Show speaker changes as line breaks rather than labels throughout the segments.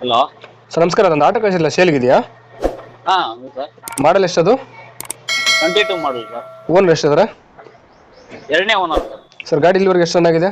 Hello.
Sir ನಮಸ್ಕಾರ. ಅದೊಂದು auto ಕಳಿಸಿಲ್ಲ ಸೇಲ್ಗಿದೆಯಾ
ಇದೆಯಾ? ಹೌದು sir.
Model ಎಷ್ಟದು?
Twenty two model sir.
Owner ಎಷ್ಟಿದ್ರೆ
ಎರಡನೇ ಓನರ್ ಸರ್.
ಸರ್ ಗಾಡಿ ಇಲ್ಲಿವರೆಗೆ ಎಷ್ಟು ಚೆನ್ನಾಗಿದೆ?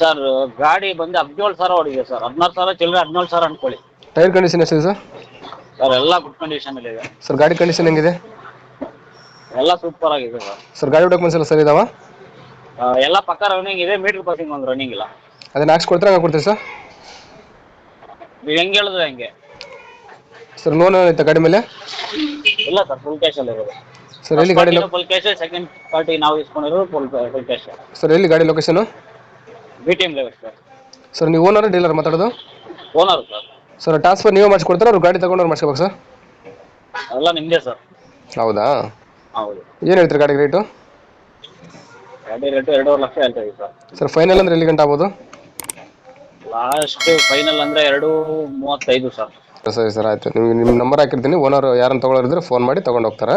ಸರ್ ಗಾಡಿ ಬಂದು ಹದಿನೇಳು ಸಾವಿರ ಹೊಡಿದೆ ಸರ್. ಹದಿನಾರು ಸಾವಿರ ಚಿಲ್ಲರೆ ಹದಿನೇಳು ಸಾವಿರ ಅನ್ಕೊಳ್ಳಿ.
ಟೈರ್ ಕಂಡೀಷನ್ ಎಷ್ಟಿದೆ ಸರ್?
ಸರ್ ಎಲ್ಲ ಗುಡ್ ಕಂಡೀಷನ್ ಇದೆ.
ಸರ್ ಗಾಡಿ ಕಂಡೀಷನ್ ಹೆಂಗಿದೆ?
ಎಲ್ಲ ಸೂಪರ್ ಆಗಿದೆ ಸರ್.
ಸರ್ ಗಾಡಿ ಡಾಕ್ಯುಮೆಂಟ್ಸ್ ಎಲ್ಲ ಸರಿ ಇದಾವ?
ಆ, ಎಲ್ಲ ಪಕ್ಕ ರನ್ನಿಂಗ್ ಇದೆ. ಮೀಟರ್ ಪಾಸಿಂಗ್ ಒಂದು ರನ್ನಿಂಗ್ ಇಲ್ಲ.
ಅದನ್ನ ಹಾಕ್ಸ್ ಕೊಡ್ತಾರೆ ಹಂಗೆ ಕೊಡ್ತೀರಿ ಸರ್?
ನೀವು ಹೆಂಗೆ ಹೇಳಿದ್ರೆ ಹಂಗೆ?
ಸರ್ ಲೋನ್ ಐತೆ ಗಾಡಿ ಮೇಲೆ?
ಇಲ್ಲ ಸರ್ ಫುಲ್ ಕ್ಯಾಶಲ್ಲಿ ಇರೋದು.
ಸರ್ ಎಲ್ಲಿ ಗಾಡಿ
ಫುಲ್ ಕ್ಯಾಶ್ ಸೆಕೆಂಡ್ ಪಾರ್ಟಿ ನಾವು ಇಸ್ಕೊಂಡಿರೋದು ಫುಲ್ ಫುಲ್ ಕ್ಯಾಶ್
ಸರ್ ಎಲ್ಲಿ ಗಾಡಿ location
B T M level sir
sir ನೀವು ಓನರ್ ಡೀಲರ್ ಮಾತಾಡೋದು?
ಓನರ್ ಸರ್
ಸರ್ ಟ್ರಾನ್ಸ್ಫರ್ ನೀವೇ ಮಾಡಿಸ್ಕೊಡ್ತಾರೆ ಅವ್ರು ಗಾಡಿ ತಗೊಂಡವ್ರು ಮಾಡಿಸ್ಕೋಬೇಕು ಸರ್
ಅಲ್ಲ ನಿಮ್ಮದೇ ಸರ್
ಹೌದಾ?
ಹೌದು.
ಏನು ಹೇಳ್ತೀರಿ ಗಾಡಿ ರೇಟು
ಗಾಡಿ ರೇಟು ಎರಡೂವರೆ ಲಕ್ಷ ಹೇಳ್ತಾ ಇದ್ದೀವಿ ಸರ್
ಸರ್ ಫೈನಲ್ ಅಂದ್ರೆ ಎಲ್ಲಿ ಗಂಟೆ ಆಗ್ಬೋದು?
ಲಾಸ್ಟ್ ಫೈನಲ್ ಅಂದ್ರೆ ಎರಡು ಮೂವತ್ತೈದು ಸರ್.
ಸರಿ ಸರ್, ಆಯ್ತು. ನಿಮ್ಗೆ ನಿಮ್ಮ ನಂಬರ್ ಹಾಕಿರ್ತೀನಿ. ಓನರ್ ಯಾರನ್ನ ತೊಗೊಳೋರಿದ್ರೆ ಫೋನ್ ಮಾಡಿ ತೊಗೊಂಡು ಹೋಗ್ತಾರೆ.